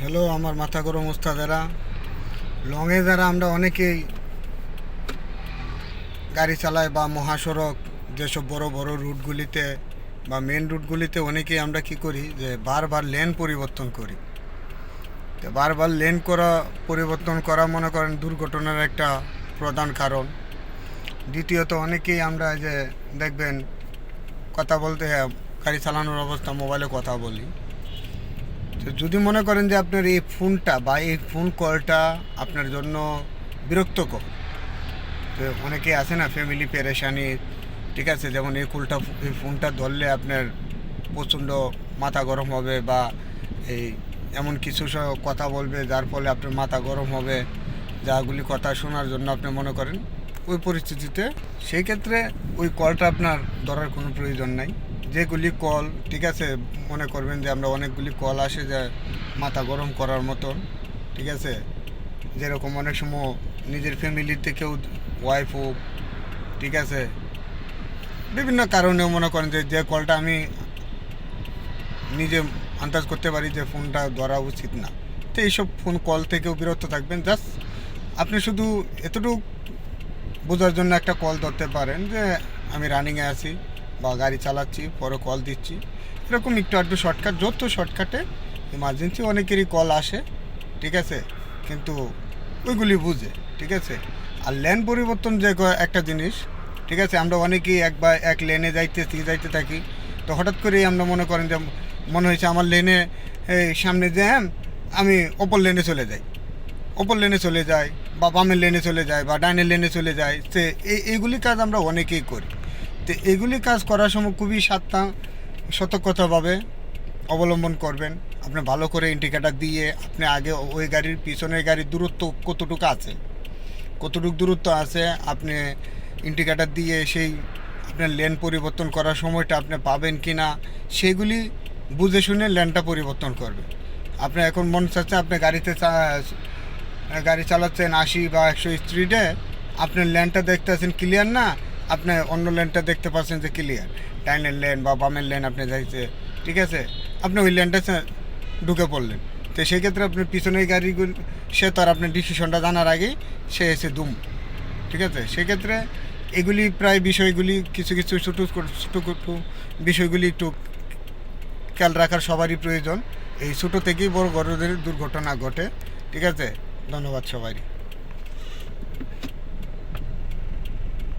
Hello, আমার মাথা গরম ওস্তাদেরা লংয়ে যারা, আমরা অনেকেই গাড়ি চালাই বা মহাসড়ক, যেসব বড় বড় রুটগুলিতে বা মেন রুটগুলিতে অনেকেই আমরা কি করি, যে বারবার লেন পরিবর্তন করি। তো বারবার লেন করা, পরিবর্তন করা মনে করেন দুর্ঘটনার একটা প্রধান কারণ। দ্বিতীয়ত, অনেকেই আমরা যে দেখবেন, কথা বলতে, গাড়ি চালানোর অবস্থা মোবাইলে কথা বলি। তো যদি মনে করেন যে আপনার এই ফোনটা বা এই ফোন কলটা আপনার জন্য বিরক্তকর, তো অনেকে আছে না ফ্যামিলি পেরেশানি, ঠিক আছে, যেমন এই কুলটা, এই ফোনটা ধরলে আপনার প্রচণ্ড মাথা গরম হবে বা এই এমন কিছু কথা বলবে, যার ফলে আপনার মাথা গরম হবে। যাগুলি কথা শোনার জন্য আপনি মনে করেন, ওই পরিস্থিতিতে সেই ক্ষেত্রে ওই কলটা আপনার ধরার কোনো প্রয়োজন নাই। যেগুলি কল, ঠিক আছে? মনে করবেন যে আমরা অনেকগুলি কল আসে যে মাথা গরম করার মতন, ঠিক আছে? যেরকম অনেক সময় নিজের ফ্যামিলিতে কেউ ওয়াইফ হোক, ঠিক আছে? বিভিন্ন কারণে মনে করেন যে যে কলটা আমি নিজে আন্দাজ করতে পারি যে ফোনটা ধরা উচিত না। তো এইসব ফোন কল থেকেও বিরত থাকবেন। জাস্ট আপনি শুধু এতটুকু বোঝার জন্য একটা কল ধরতে পারেন যে আমি রানিংয়ে আছি। বা গাড়ি চালাচ্ছি, পরে কল দিচ্ছি। এরকম একটু আধটু শর্টকাট যত শর্টকাটে ইমার্জেন্সি অনেকেরই কল আসে, ঠিক আছে? কিন্তু ওইগুলি বুঝে, ঠিক আছে? আর লেন পরিবর্তন যে একটা জিনিস, ঠিক আছে? আমরা অনেকেই একবার এক লেনে যাইতেছি, যাইতে থাকি, তো হঠাৎ করেই আমরা মনে করেন যে, মনে হয়েছে আমার লেনে এই সামনে জ্যাম আমি অপর লেনে চলে যাই। ওপর লেনে চলে যাই, বা বামের লেনে চলে যায় বা ডাইনের লেনে চলে যায় সে এই এইগুলি কাজ আমরা অনেকেই করি। তো এগুলি কাজ করার সময় খুবই সাবধান সতর্কতাভাবে অবলম্বন করবেন। আপনি ভালো করে ইন্ডিকেটার দিয়ে আপনি আগে ওই গাড়ির পিছনের গাড়ির দূরত্ব কতটুকু আছে? কতটুকু দূরত্ব আছে? আপনি ইন্ডিকেটার দিয়ে সেই আপনার লেন পরিবর্তন করার সময়টা আপনি পাবেন কি না সেগুলি বুঝে শুনে লেনটা পরিবর্তন করবে আপনি এখন মন চাচ্ছে আপনি গাড়িতে গাড়ি চালাচ্ছেন আশি বা একশো স্পিডে আপনার লেনটা দেখতেছেন ক্লিয়ার না? আপনি অন্য লেনটা দেখতে পাচ্ছেন যে ক্লিয়ার ডাইনের লেন বা বামের লেন আপনি যাইছে ঠিক আছে? আপনি ওই লেনটা ঢুকে পড়লেন। তো সেই ক্ষেত্রে আপনার পিছনের গাড়িগুলো, সে তো আর আপনার ডিসিশনটা জানার আগেই সে এসে দুম। ঠিক আছে? সেক্ষেত্রে এগুলি প্রায় বিষয়গুলি কিছু কিছু ছোটো ছোটো ছোটো বিষয়গুলি একটু খেয়াল রাখার সবারই প্রয়োজন। এই ছোটো থেকেই বড় বড়দের দুর্ঘটনা ঘটে। ঠিক আছে? ধন্যবাদ সবাই